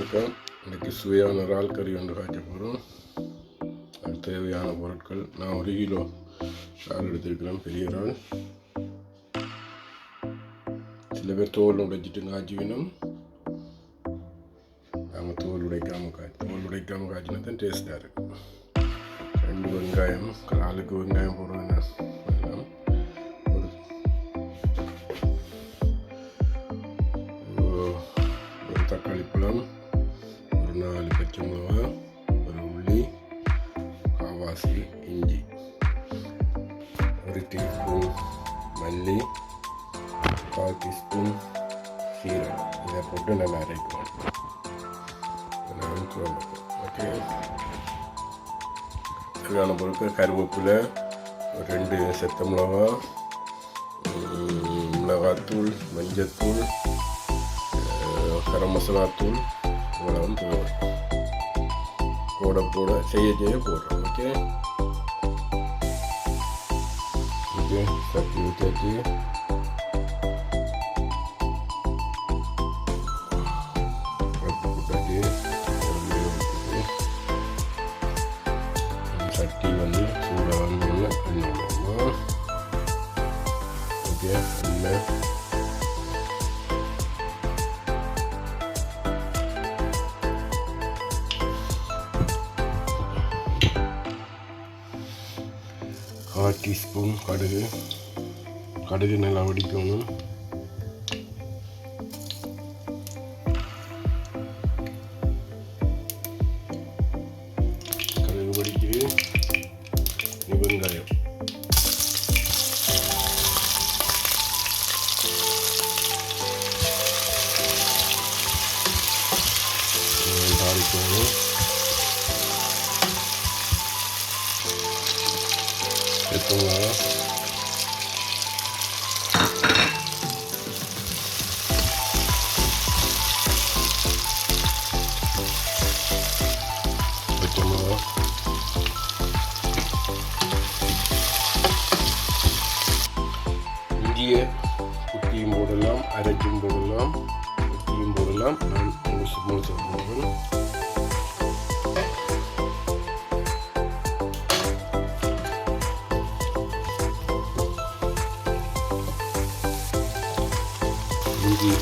வணக்கம். இன்றைக்கி சுவையான இறால் கறி ஒன்று காய்ச்ச போகிறோம் அதுக்கு தேவையான பொருட்கள். நான் ஒரு கிலோ இறால் எடுத்திருக்கிறேன் பெரிய இறால். சில பேர் தோல் உடைச்சிட்டு காய்ச்சி வேணும். நாங்கள் தோல் உடைக்காமல் காய் தோல் உடைக்காமல் காய்ச்சினா தான் டேஸ்ட்டாக இருக்கும். ரெண்டு வெங்காயம் இறாலுக்கு வெங்காயம் போடுவேன் தக்காளி பழம். பச்சை மிளகா ஒரு உள்ளி காவாசி இஞ்சி ஒரு டீஸ்பூன் மல்லி கால் டீஸ்பூன் சீரகம் இதை போட்டு நல்லா அரைக்கணும் நல்லா சொல்லணும் ஓகே? தேவையான பொருட்கள் கருவேப்பிலை ரெண்டு செத்த மிளகா மிளகாத்தூள் மஞ்சத்தூள் கரம் மசாலா தூள் இவ்வளவும் தேவை போட போட செய்ய செய்ய போடுறோம் ஓகே ஓகே சட்டி ஊற்றியாச்சு உப்பு போட்டாச்சு உடம்பு ஊற்றிட்டு சட்டி வந்து சூடாக வந்தோடனே எண்ணெய் விடணும் ஓகே எண்ணெய் டீஸ்பூன் கடுகு. கடுகு நல்லா வெடிக்கணும். கடுகு வெடிக்குது. இனி வெங்காயம். தாளிக்கணும். bunlara. இஞ்சி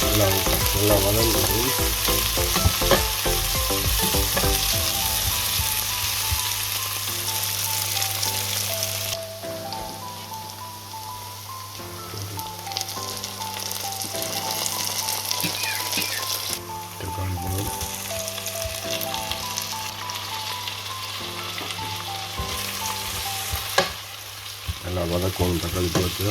நல்லா நல்லா வளர்ந்தது தக்காளி பழம் நல்லா வதக்கணும் தக்காளி பழத்தை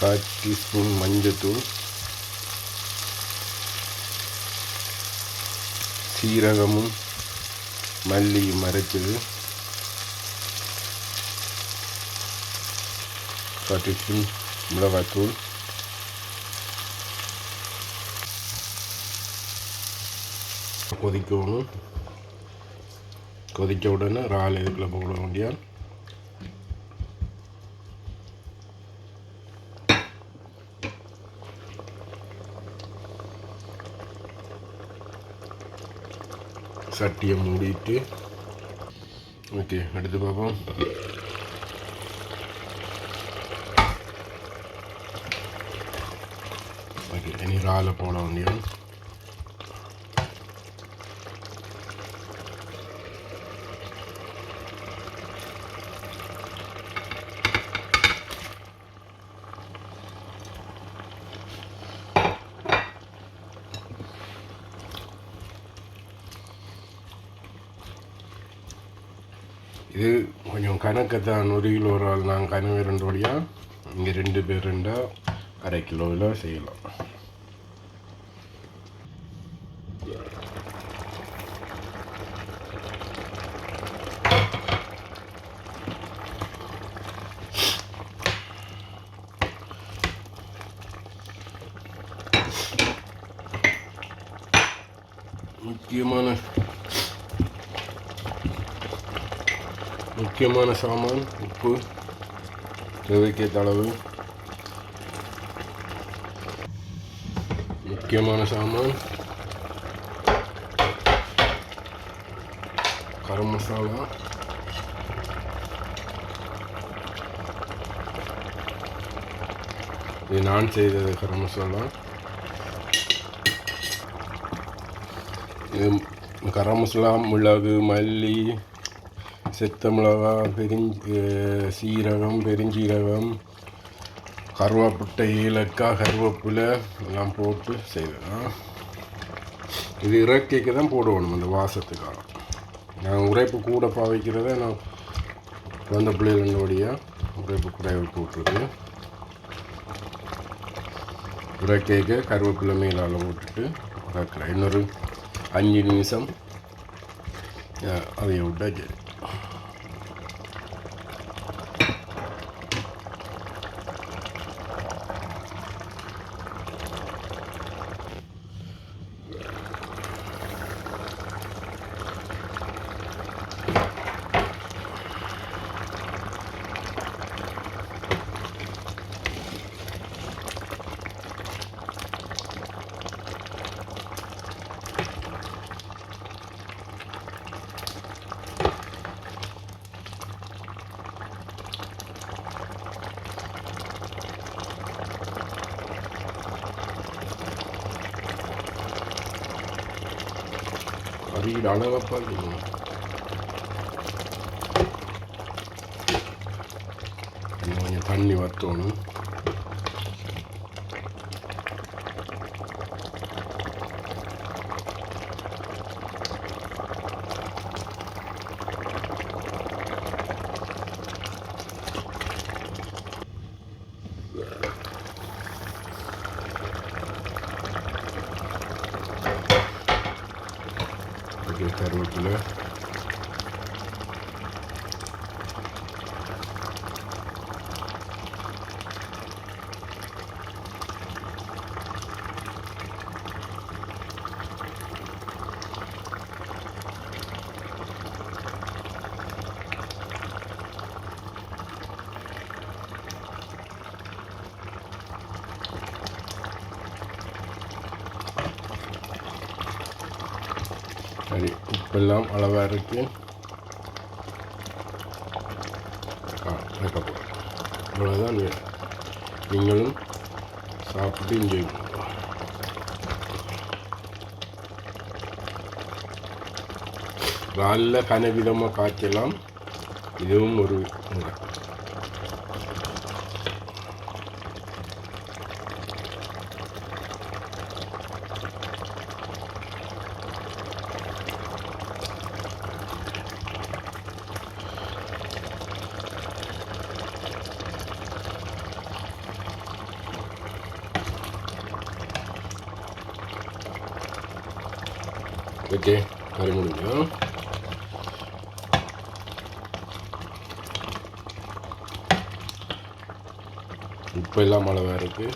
கால் டீஸ்பூன் மஞ்சத்தூள் சீரகமும் மல்லியும் அரைச்சது. கால் டீஸ்பூன் மிளகாத்தூள். கொதிக்கணும். கொதிக்க உடனே இறால் இதுக்குள்ளே போட வேண்டிய சட்டியை மூடிட்டு. ஓகே அடுத்து பார்ப்போம். ஓகே இனி ராலை போட வேண்டியது. இது கொஞ்சம் கணக்கு தான் ஒரு கிலோ ஒரு ஆள் நாங்கள் கனவு ரெண்டு வழியாக இங்கே ரெண்டு பேர் ரெண்டாக அரை கிலோவில் செய்யலாம். முக்கியமான முக்கியமான சாமான் உப்பு தேவைக்கேற்ற அளவு. முக்கியமான சாமான். கரம் மசாலா. இது நான் செய்தது கரம் மசாலா. இது கரம் மசாலா மிளகு மல்லி செத்த மிளகா பெருஞ்சி சீரகம் பெருஞ்சீரகம் கருவேப்பிட்டை ஏலக்காய் கருவேப்பிலை எல்லாம் போட்டு செய்வேன். இது இறக்கைக்கு தான் போடணும் அந்த வாசத்துக்காக. நான் உரைப்பு கூட பாவிக்கிறத நான் குழந்த பிள்ளைகளுடைய உரைப்பு கூட போட்டிருக்கு இறக்கைக்கு கருவேப்பிலை மேலால் போட்டுட்டு இறக்குறேன். இன்னொரு அஞ்சு நிமிஷம் 啊。 여기 날라가가지고. 이모니 단리 왔더는 கருவேப்பிலை சரி உப்பெல்லாம் அளவாக இருக்கு ஆ நீங்களும் சாப்பிட்டு இங்கே நல்ல கனவிதமாக காய்ச்சலாம் இதுவும் ஒரு முறை ஓகே கறி முடிஞ்சோம் இப்போ எல்லாம் மழை வேறு இருக்குது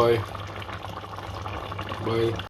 bơi bơi